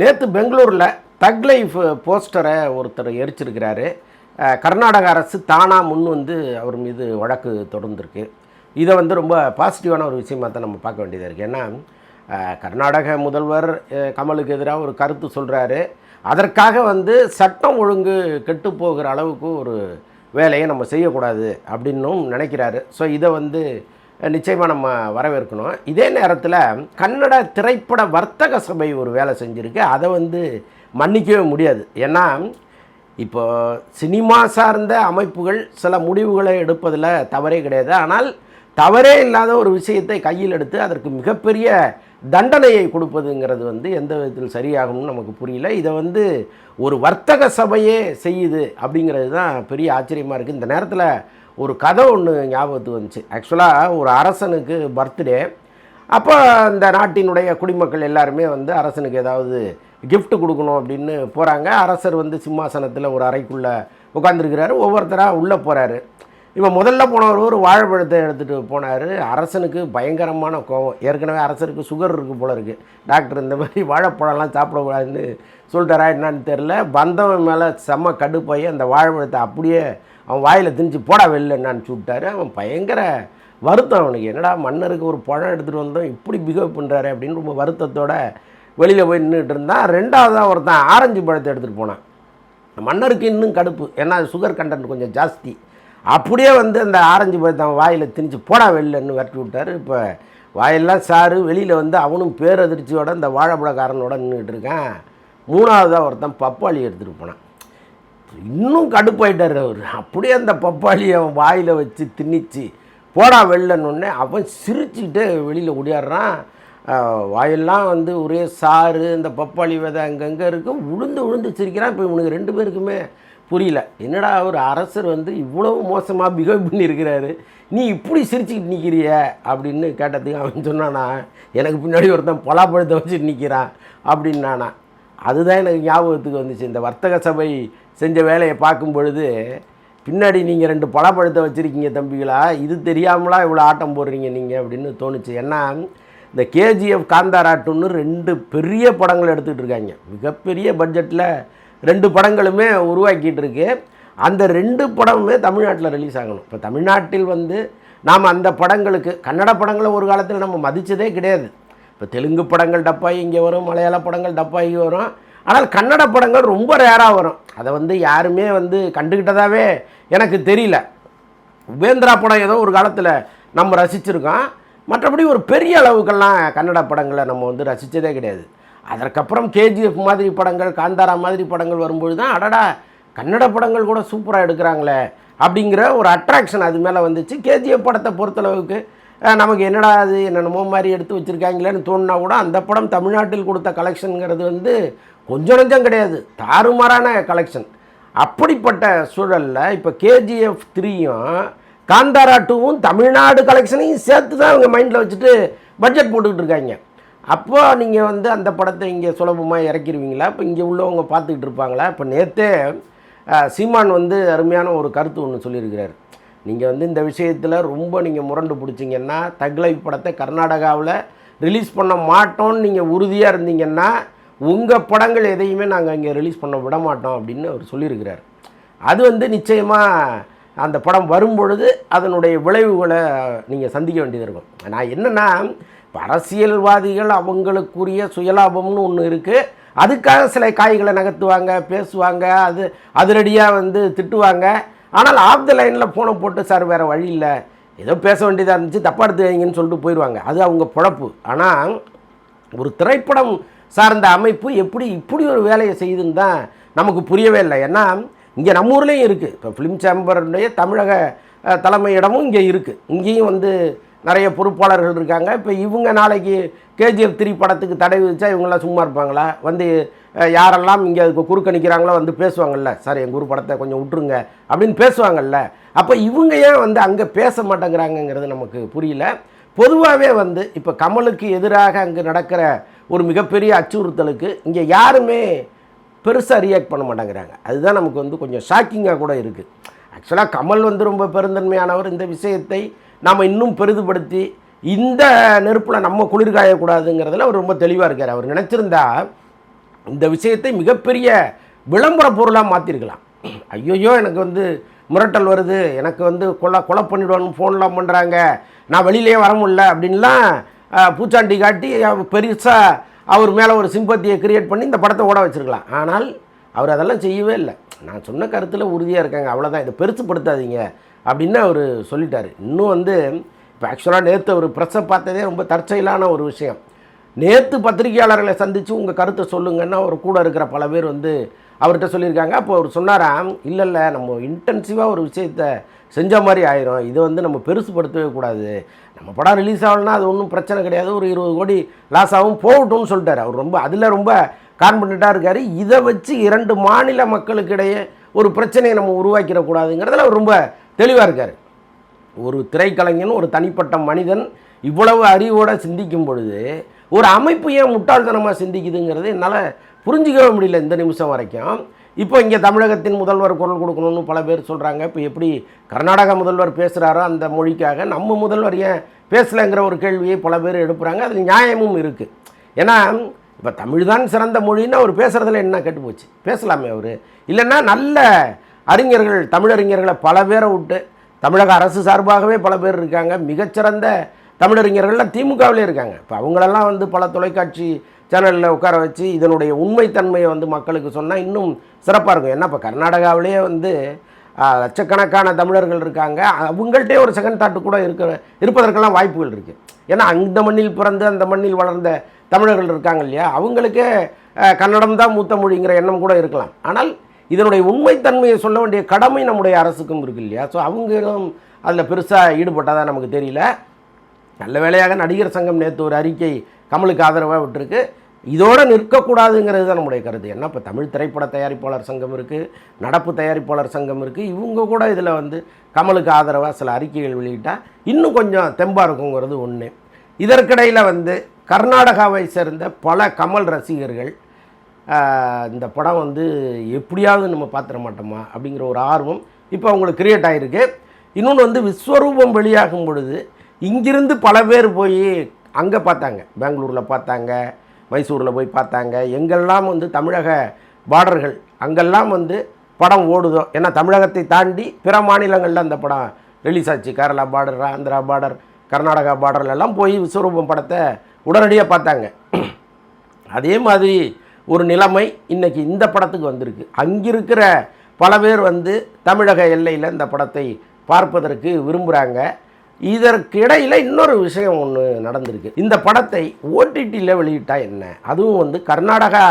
நேற்று பெங்களூரில் தக் லைஃப் போஸ்டரை ஒருத்தர் எரிச்சிருக்கிறாரு. கர்நாடக அரசு தானாக முன் வந்து அவர் மீது வழக்கு தொடர்ந்துருக்கு. இதை வந்து ரொம்ப பாசிட்டிவான ஒரு விஷயமாக தான் நம்ம பார்க்க வேண்டியதாக இருக்குது ஏன்னா கர்நாடக முதல்வர் கமலுக்கு எதிராக ஒரு கருத்து சொல்கிறாரு அதற்காக வந்து சட்டம் ஒழுங்கு கெட்டு போகிற அளவுக்கு ஒரு வேலையை நம்ம செய்யக்கூடாது அப்படின்னும் நினைக்கிறாரு. ஸோ இதை வந்து நிச்சயமாக நம்ம வரவேற்கணும். இதே நேரத்தில் கன்னட திரைப்பட வர்த்தக சபை ஒரு வேலை செஞ்சுருக்கு. அதை வந்து மன்னிக்கவே முடியாது. ஏன்னா இப்போ சினிமா சார்ந்த அமைப்புகள் சில முடிவுகளை எடுப்பதில் தவறே கிடையாது. ஆனால் தவறே இல்லாத ஒரு விஷயத்தை கையில் எடுத்து அதற்கு மிகப்பெரிய தண்டனையை கொடுப்பதுங்கிறது வந்து எந்த விதத்தில் சரியாகும்னு நமக்கு புரியல. இதை வந்து ஒரு வர்த்தக சபையே செய்யுது அப்படிங்கிறது தான் பெரிய ஆச்சரியமாக இருக்குது இந்த நேரத்தில் ஒரு கதை ஒன்று ஞாபகத்துக்கு வந்துச்சு. ஆக்சுவலாக ஒரு அரசனுக்கு பர்த்டே அப்போ இந்த நாட்டினுடைய குடிமக்கள் எல்லாருமே வந்து அரசனுக்கு ஏதாவது கிஃப்ட் கொடுக்கணும் அப்படின்னு போகிறாங்க அரசர் வந்து சிம்மாசனத்தில் ஒரு அறைக்குள்ளே உட்காந்துருக்கிறாரு ஒவ்வொருத்தராக உள்ளே போகிறாரு இவன் முதல்ல போனவர் ஒரு வாழைப்பழத்தை எடுத்துகிட்டு போனார். அரசனுக்கு பயங்கரமான கோவம். ஏற்கனவே அரசருக்கு சுகர் இருக்குது போல இருக்குது டாக்டர் இந்த மாதிரி வாழைப்பழம்லாம் சாப்பிடக்கூடாதுன்னு சொல்லிட்டாரா என்னன்னு தெரில வந்தவன் மேலே செம்ம கடுப்பாயி அந்த வாழைப்பழத்தை அப்படியே அவன் வாயில் திணிச்சு போடா வெளில என்னான்னு விட்டாரு அவன் பயங்கர வருத்தம். அவனுக்கு என்னடா மன்னருக்கு ஒரு பழம் எடுத்துகிட்டு வந்தோம் இப்படி பிஹேவ் பண்ணுறாரு அப்படின்னு ரொம்ப வருத்தத்தோட வெளியில் போய் நின்றுட்டு இருந்தான். ரெண்டாவதாக ஒருத்தன் ஆரஞ்சு பழத்தை எடுத்துகிட்டு போனான். மன்னருக்கு இன்னும் கடுப்பு. ஏன்னா சுகர் கண்டென்ட் கொஞ்சம் ஜாஸ்தி. அப்படியே வந்து அந்த ஆரஞ்சு பழத்தை அவன் வாயில் திணிச்சு போடா வெளிலன்னு விரட்டி விட்டார். இப்போ வாயெல்லாம் சாரு வெளியில் வந்து அவனும் பேரதிர்ச்சியோட இந்த வாழைப்பழக்காரனோட நின்றுட்டு இருக்கான். மூணாவதாக ஒருத்தன் பப்பாளி எடுத்துகிட்டு போனான். இன்னும் கடுப்பாயிட்டார் அவர். அப்படியே அந்த பப்பாளியை அவன் வாயில் வச்சு திணிச்சு போடா வெளிலன்னு அவன் சிரிச்சுக்கிட்டு வெளியில் ஓடியாடுறான். வாயெல்லாம் வந்து ஒரே சாறு இந்த பப்பாளி விதை அங்கங்கே இருக்கும் உளுந்து உளுந்து சிரிக்கிறான். இப்போ இவனுக்கு ரெண்டு பேருக்குமே புரியல. என்னடா ஒரு அரசர் வந்து இவ்வளவு மோசமாக பிஹேவ் பண்ணியிருக்கிறாரு. நீ இப்படி சிரிச்சுக்கிட்டு நிற்கிறிய அப்படின்னு கேட்டதுக்கு அவன் சொன்னானா எனக்கு பின்னாடி ஒருத்தன் பலாப்பழத்தை வச்சுட்டு நிற்கிறான் அப்படின்னானா. அதுதான் எனக்கு ஞாபகத்துக்கு வந்துச்சு. இந்த வர்த்தக சபை செஞ்ச வேலையை பார்க்கும் பொழுது பின்னாடி நீங்கள் ரெண்டு பழப்பழத்தை வச்சுருக்கீங்க தம்பிகளா இது தெரியாமலா இவ்வளோ ஆட்டம் போடுறீங்க நீங்கள் அப்படின்னு தோணுச்சு. ஏன்னா இந்த கேஜிஎஃப் காந்தாராட்டுன்னு ரெண்டு பெரிய படங்கள் எடுத்துகிட்டு இருக்காங்க. மிகப்பெரிய பட்ஜெட்டில் ரெண்டு படங்களுமே உருவாக்கிட்டு இருக்கு. அந்த ரெண்டு படமுமே தமிழ்நாட்டில் ரிலீஸ் ஆகணும். இப்போ தமிழ்நாட்டில் வந்து நாம் அந்த படங்களுக்கு கன்னட படங்களை ஒரு காலத்தில் நம்ம மதித்ததே கிடையாது. இப்போ தெலுங்கு படங்கள் டப்பாகி இங்கே வரும் மலையாள படங்கள் டப்பாகி வரும். ஆனால் கன்னட படங்கள் ரொம்ப ரேராக வரும். அதை வந்து யாருமே வந்து கண்டுக்கிட்டதாவே எனக்கு தெரியல. உபேந்திரா படம் ஏதோ ஒரு காலத்தில் நம்ம ரசிச்சிருக்கோம். மற்றபடி ஒரு பெரிய அளவுக்கெல்லாம் கன்னட படங்களை நம்ம வந்து ரசித்ததே கிடையாது. அதற்கப்புறம் கேஜிஎஃப் மாதிரி படங்கள் காந்தாரா மாதிரி படங்கள் வரும்பொழுது தான் அடடா கன்னட படங்கள் கூட சூப்பராக எடுக்கிறாங்களே அப்படிங்கிற ஒரு அட்ராக்ஷன் அது மேலே வந்துச்சு. கேஜிஎஃப் படத்தை பொறுத்தளவுக்கு நமக்கு என்னடா அது என்னென்னமோ மாதிரி எடுத்து வச்சுருக்காங்களேன்னு தோணுனா கூட அந்த படம் தமிழ்நாட்டில் கொடுத்த கலெக்ஷனுங்கிறது வந்து கொஞ்சம் நஞ்சம் கிடையாது. தாறுமாறான கலெக்ஷன் அப்படிப்பட்ட சூழலில் இப்போ கேஜிஎஃப் த்ரீயும் காந்தாரா டூவும் தமிழ்நாடு கலெக்ஷனையும் சேர்த்து தான் அவங்க மைண்டில் வச்சுட்டு பட்ஜெட் போட்டுக்கிட்டு இருக்காங்க. அப்போ நீங்கள் வந்து அந்த படத்தை இங்கே சுலபமாக இறக்கிடுவீங்களா இப்போ இங்கே உள்ளவங்க பார்த்துக்கிட்டு இருப்பாங்களா? இப்போ நேற்றே சீமான் வந்து அருமையான ஒரு கருத்து ஒன்று சொல்லியிருக்கிறார். நீங்கள் வந்து இந்த விஷயத்தில் ரொம்ப நீங்கள் முரண்டு பிடிச்சிங்கன்னா தக்லை படத்தை கர்நாடகாவில் ரிலீஸ் பண்ண மாட்டோம்னு நீங்கள் உறுதியாக இருந்தீங்கன்னா உங்கள் படங்கள் எதையுமே நாங்கள் இங்கே ரிலீஸ் பண்ண விட மாட்டோம் அப்படின்னு அவர் சொல்லியிருக்கிறார். அது வந்து நிச்சயமாக அந்த படம் வரும்பொழுது அதனுடைய விளைவுகளை நீங்கள் சந்திக்க வேண்டியது இருக்கும். நான் என்னென்னா அரசியல்வாதிகள் அவங்களுக்குரிய சுயலாபம்னு ஒன்று இருக்குது அதுக்காக சில காய்களை நகர்த்துவாங்க பேசுவாங்க அது அதிரடியாக வந்து திட்டுவாங்க. ஆனால் ஆஃப் த லைனில் ஃபோனை போட்டு சார் வேறு வழி இல்லை. ஏதோ பேச வேண்டியதாக இருந்துச்சு தப்பாக எடுத்து வைங்கன்னு சொல்லிட்டு போயிடுவாங்க அது அவங்க பொழப்பு. ஆனால் ஒரு திரைப்படம் சார்ந்த அமைப்பு எப்படி இப்படி ஒரு வேலையை செய்யுதுன்னு தான் நமக்கு புரியவே இல்லை. ஏன்னா இங்கே நம்ம ஊர்லேயும் இருக்குது இப்போ ஃபிலிம் சேம்பருடைய தமிழக தலைமையிடமும் இங்கே இருக்குது இங்கேயும் வந்து நிறைய பொறுப்பாளர்கள் இருக்காங்க. இப்போ இவங்க நாளைக்கு கேஜிஎஃப் த்ரீ படத்துக்கு தடை விதிச்சா இவங்கெல்லாம் சும்மா இருப்பாங்களா? வந்து யாரெல்லாம் இங்கே அதுக்கு குறுக்க நிற்கிறாங்களோ வந்து பேசுவாங்கல்ல? சார் எங்கள் ஊர் படத்தை கொஞ்சம் விட்டுருங்க அப்படின்னு பேசுவாங்கல்ல? அப்போ இவங்க ஏன் வந்து அங்கே பேச மாட்டேங்கிறாங்கங்கிறது நமக்கு புரியல. பொதுவாகவே வந்து இப்போ கமலுக்கு எதிராக அங்கே நடக்கிற ஒரு மிகப்பெரிய அச்சுறுத்தலுக்கு இங்கே யாருமே பெருசாக ரியாக்ட் பண்ண மாட்டேங்கிறாங்க. அதுதான் நமக்கு வந்து கொஞ்சம் ஷாக்கிங்காக கூட இருக்குது ஆக்சுவலாக கமல் வந்து ரொம்ப பெருந்தன்மையானவர். இந்த விஷயத்தை நாம் இன்னும் பெரிதுபடுத்தி இந்த நெருப்பில் நம்ம குளிர் காயக்கூடாதுங்கிறதுல அவர் ரொம்ப தெளிவாக இருக்கார். அவர் நினச்சிருந்தா இந்த விஷயத்தை மிகப்பெரிய விளம்பர பொருளாக மாற்றிருக்கலாம் ஐயோயோ எனக்கு வந்து மிரட்டல் வருது. எனக்கு வந்து கொலை கொலை பண்ணிவிடுவான்னு ஃபோன்லாம் பண்ணுறாங்க நான் வெளியிலே வர முடியல அப்படின்லாம் பூச்சாண்டி காட்டி பெருசாக அவர் மேலே ஒரு சிம்பத்தியை கிரியேட் பண்ணி இந்த படத்தை ஓட வச்சுருக்கலாம். ஆனால் அவர் அதெல்லாம் செய்யவே இல்லை. நான் சொன்ன கருத்தில் உறுதியாக இருக்காங்க. அவ்வளோதான் இதை பெருசுப்படுத்தாதீங்க அப்படின்னு அவர் சொல்லிட்டார். இன்னும் வந்து இப்போ ஆக்சுவலாக நேற்று அவர் ப்ரெஸ்ஸை பார்த்ததே ரொம்ப தற்செயலான ஒரு விஷயம். நேற்று பத்திரிகையாளர்களை சந்தித்து உங்கள் கருத்தை சொல்லுங்கன்னா அவர் கூட இருக்கிற பல பேர் வந்து அவர்கிட்ட சொல்லியிருக்காங்க. அப்போ அவர் சொன்னாராம் இல்லை இல்லை நம்ம இன்டென்சிவாக ஒரு விஷயத்த செஞ்ச மாதிரி ஆயிரும். இதை வந்து நம்ம பெருசுப்படுத்தவே கூடாது. நம்ம படம் ரிலீஸ் ஆகலன்னா அது ஒன்றும் பிரச்சனை கிடையாது. ஒரு இருபது கோடி லாஸ் ஆகும் போகட்டும்னு சொல்லிட்டார். அவர் ரொம்ப அதில் ரொம்ப கான்ஃபிடண்ட்டாக இருக்கார். இதை வச்சு இரண்டு மாநில மக்களுக்கிடையே ஒரு பிரச்சனையை நம்ம உருவாக்கிடக்கூடாதுங்கிறதுல அவர் ரொம்ப தெளிவாக இருக்கார். ஒரு திரைக்கலைஞன் ஒரு தனிப்பட்ட மனிதன் இவ்வளவு அறிவோடு சிந்திக்கும் பொழுது ஒரு அமைப்பு ஏன் முட்டாள்தனமாக சிந்திக்குதுங்கிறது என்னால் புரிஞ்சிக்கவே முடியல இந்த நிமிஷம் வரைக்கும். இப்போ இங்கே தமிழகத்தின் முதல்வர் குரல் கொடுக்கணும்னு பல பேர் சொல்கிறாங்க இப்போ எப்படி கர்நாடக முதல்வர் பேசுகிறாரோ அந்த மொழிக்காக நம்ம முதல்வர் ஏன் பேசலைங்கிற ஒரு கேள்வியை பல பேர் எழுப்புகிறாங்க அதில் நியாயமும் இருக்குது ஏன்னா இப்போ தமிழ் தான் சிறந்த மொழின்னு அவர் பேசுகிறதுல என்ன கெட்டு போச்சு? பேசலாமே அவர். இல்லைன்னா நல்ல அறிஞர்கள் தமிழறிஞர்களை பல பேரை விட்டு தமிழக அரசு சார்பாகவே பல பேர் இருக்காங்க. மிகச்சிறந்த தமிழறிஞர்கள்லாம் திமுகவிலே இருக்காங்க. இப்போ அவங்களெல்லாம் வந்து பல தொலைக்காட்சி சேனலில் உட்கார வச்சு இதனுடைய உண்மைத்தன்மையை வந்து மக்களுக்கு சொன்னால் இன்னும் சிறப்பாக இருக்கும். ஏன்னா இப்போ கர்நாடகாவிலேயே வந்து லட்சக்கணக்கான தமிழர்கள் இருக்காங்க. அவங்கள்ட்டே ஒரு செகண்ட் தாட்டு கூட இருக்க இருப்பதற்கெல்லாம் வாய்ப்புகள் இருக்குது ஏன்னா அந்த மண்ணில் பிறந்து அந்த மண்ணில் வளர்ந்த தமிழர்கள் இருக்காங்க இல்லையா? அவங்களுக்கே கன்னடம் தான் மூத்த மொழிங்கிற எண்ணம் கூட இருக்கலாம். ஆனால் இதனுடைய உண்மைத்தன்மையை சொல்ல வேண்டிய கடமை நம்முடைய அரசுக்கும் இருக்கு இல்லையா? ஸோ அவங்களும் அதில் பெருசாக ஈடுபட்டதாக நமக்கு தெரியல. நல்ல வேளையாக நடிகர் சங்கம் நேற்று ஒரு அறிக்கை கமலுக்கு ஆதரவாக விட்டுருக்கு. இதோடு நிற்கக்கூடாதுங்கிறது தான் நம்முடைய கருத்து. ஏன்னா இப்போ தமிழ் திரைப்பட தயாரிப்பாளர் சங்கம் இருக்குது நடப்பு தயாரிப்பாளர் சங்கம் இருக்குது இவங்க கூட இதில் வந்து கமலுக்கு ஆதரவாக சில அறிக்கைகள் வெளியிட்டால் இன்னும் கொஞ்சம் தெம்பாக இருக்குங்கிறது ஒன்று இதற்கிடையில் வந்து கர்நாடகாவை சேர்ந்த பல கமல் ரசிகர்கள் இந்த படம் வந்து எப்படியாவது நம்ம பார்த்துட மாட்டோமா அப்படிங்கிற ஒரு ஆர்வம் இப்போ அவங்களுக்கு கிரியேட் ஆகிருக்கு இன்னொன்று வந்து விஸ்வரூபம் வெளியாகும் பொழுது இங்கிருந்து பல பேர் போய் அங்கே பார்த்தாங்க. பெங்களூரில் பார்த்தாங்க மைசூரில் போய் பார்த்தாங்க. எங்கெல்லாம் வந்து தமிழக பார்டர்கள் அங்கெல்லாம் வந்து படம் ஓடுதோ ஏன்னா தமிழகத்தை தாண்டி பிற மாநிலங்களில் அந்த படம் ரிலீஸ் ஆச்சு. கேரளா பார்டர் ஆந்திரா பார்டர் கர்நாடகா பார்டர்ல எல்லாம் போய் விஸ்வரூபம் படத்தை உடனடியாக பார்த்தாங்க. அதே மாதிரி ஒரு நிலைமை இன்னைக்கு இந்த படத்துக்கு வந்திருக்கு. அங்கிருக்கிற பல பேர் வந்து தமிழக எல்லையில் இந்த படத்தை பார்ப்பதற்கு விரும்புகிறாங்க இதற்கிடையில் இன்னொரு விஷயம் ஒன்று நடந்திருக்கு. இந்த படத்தை ஓடிடியில் வெளியிட்டா என்ன? அதுவும் வந்து கர்நாடகா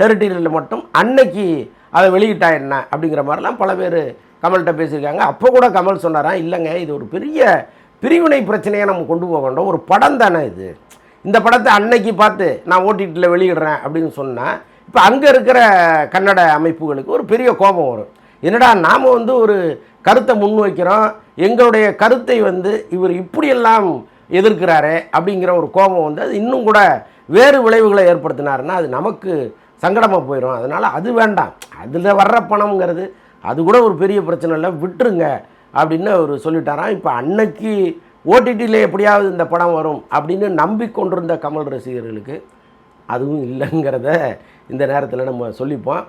டெரிட்டரியில் மட்டும் அன்னைக்கு அதை வெளியிட்டா என்ன? அப்படிங்கிற மாதிரிலாம் பல பேர் கமல்கிட்ட பேசியிருக்காங்க. அப்போ கூட கமல் சொன்னாராம் இல்லைங்க இது ஒரு பெரிய பிரிவினை பிரச்சனையை நம்ம கொண்டு போக வேண்டாம். ஒரு படம் தானே இது. இந்த படத்தை அன்னைக்கு பார்த்து நான் ஓடிடியில் வெளியிடுறேன் அப்படின்னு சொன்னால் இப்போ அங்கே இருக்கிற கன்னட அமைப்புகளுக்கு ஒரு பெரிய கோபம் வரும். என்னடா நாம் வந்து ஒரு கருத்தை முன்வைக்கிறோம். எங்களுடைய கருத்தை வந்து இவர் இப்படியெல்லாம் எதிர்க்கிறாரே அப்படிங்கிற ஒரு கோபம் வந்து அது இன்னும் கூட வேறு விளைவுகளை ஏற்படுத்தினாருன்னா அது நமக்கு சங்கடமாக போயிடும் அதனால் அது வேண்டாம். அதில் வர்ற பணம்ங்கிறது அது கூட ஒரு பெரிய பிரச்சனை இல்லை. விட்டுருங்க அப்படின்னு அவர் சொல்லிட்டாராம். இப்போ அன்னைக்கு ஓடிடியில் எப்படியாவது இந்த படம் வரும் அப்படின்னு நம்பிக்கொண்டிருந்த கமல் ரசிகர்களுக்கு அதுவும் இல்லைங்கிறத இந்த நேரத்தில் நம்ம சொல்லிப்போம்.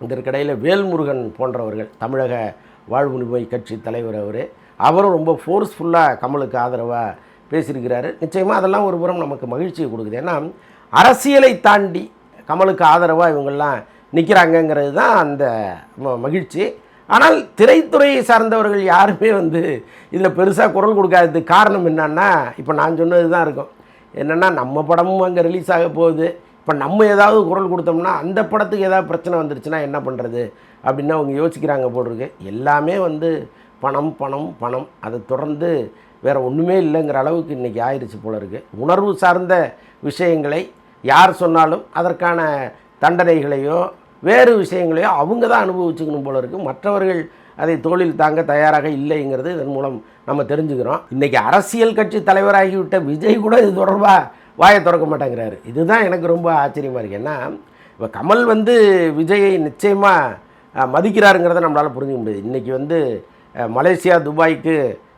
இதற்கிடையில் வேல்முருகன் போன்றவர்கள் தமிழக வாழ்வுரிமை கட்சி தலைவர் அவர் அவரும் ரொம்ப ஃபோர்ஸ்ஃபுல்லாக கமலுக்கு ஆதரவாக பேசியிருக்கிறாரு. நிச்சயமாக அதெல்லாம் ஒரு புறம் நமக்கு மகிழ்ச்சியை கொடுக்குது. ஏன்னா அரசியலை தாண்டி கமலுக்கு ஆதரவாக இவங்கெல்லாம் நிற்கிறாங்கங்கிறது தான் அந்த ம- மகிழ்ச்சி. ஆனால் திரைத்துறையை சார்ந்தவர்கள் யாருமே வந்து இதில் பெருசாக குரல் கொடுக்காததுக்கு காரணம் என்னன்னா இப்போ நான் சொன்னது தான் இருக்கும். என்னென்னா நம்ம படமும் அங்கே ரிலீஸ் ஆக போகுது. இப்போ நம்ம ஏதாவது குரல் கொடுத்தோம்னா அந்த படத்துக்கு ஏதாவது பிரச்சனை வந்துருச்சுன்னா என்ன பண்ணுறது அப்படின்னு அவங்க யோசிக்கிறாங்க போட்டிருக்கு. எல்லாமே வந்து பணம் பணம் பணம். அதை தொடர்ந்து வேறு ஒன்றுமே இல்லைங்கிற அளவுக்கு இன்றைக்கி ஆயிடுச்சு போல இருக்குது உணர்வு சார்ந்த விஷயங்களை யார் சொன்னாலும் அதற்கான தண்டனைகளையோ வேறு விஷயங்களையோ அவங்க தான் அனுபவிச்சுக்கணும் போல இருக்குது மற்றவர்கள் அதை தோளில் தாங்க தயாராக இல்லைங்கிறது இதன் மூலம் நம்ம தெரிஞ்சுக்கிறோம். இன்றைக்கி அரசியல் கட்சி தலைவராகிவிட்ட விஜய் கூட இது தொடர்பாக வாயை திறக்க மாட்டேங்கிறாரு. இதுதான் எனக்கு ரொம்ப ஆச்சரியமாக இருக்குது ஏன்னா இப்போ கமல் வந்து விஜயை நிச்சயமாக மதிக்கிறாருங்கிறத நம்மளால் புரிஞ்சுக்க முடியாது. இன்றைக்கி வந்து மலேசியா துபாய்க்கு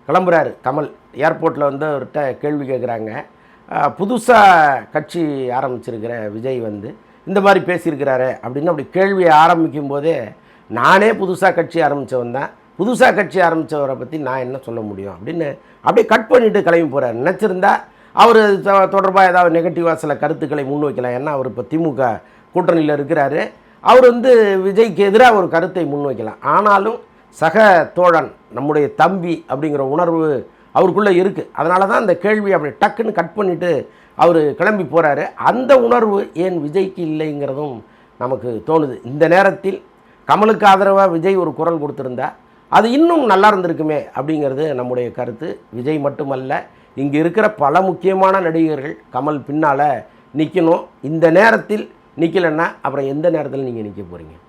கிளம்புறாரு கமல். ஏர்போர்ட்டில் வந்து அவர்கிட்ட கேள்வி கேட்குறாங்க புதுசாக கட்சி ஆரம்பிச்சிருக்கிற விஜய் வந்து இந்த மாதிரி பேசியிருக்கிறாரு அப்படின்னு அப்படி கேள்வியை ஆரம்பிக்கும் போதே நானே புதுசாக கட்சி ஆரம்பித்தவன் தான். புதுசாக கட்சி ஆரம்பித்தவரை பற்றி நான் என்ன சொல்ல முடியும் அப்படின்னு அப்படியே கட் பண்ணிவிட்டு கிளம்பி போகிறார் நினச்சிருந்தா அவர் தொடர்பாக ஏதாவது நெகட்டிவாக சில கருத்துக்களை முன்வைக்கலாம் ஏன்னா அவர் இப்போ திமுக கூட்டணியில் இருக்கிறாரு. அவர் வந்து விஜய்க்கு எதிராக ஒரு கருத்தை முன்வைக்கலாம் ஆனாலும் சக தோழன் நம்முடைய தம்பி அப்படிங்கிற உணர்வு அவருக்குள்ளே இருக்குது அதனால தான் அந்த கேள்வி அப்படி டக்குன்னு கட் பண்ணிவிட்டு அவர் கிளம்பி போகிறாரு அந்த உணர்வு ஏன் விஜய்க்கு இல்லைங்கிறதும் நமக்கு தோணுது. இந்த நேரத்தில் கமலுக்கு ஆதரவாக விஜய் ஒரு குரல் கொடுத்துருந்தா அது இன்னும் நல்லா இருந்திருக்குமே அப்படிங்கிறது நம்முடைய கருத்து. விஜய் மட்டுமல்ல இங்கே இருக்கிற பல முக்கியமான நடிகர்கள் கமல் பின்னால் நிற்கணும் இந்த நேரத்தில் நிற்கலைன்னா அப்புறம் எந்த நேரத்தில் நீங்கள் நிற்க போகிறீங்க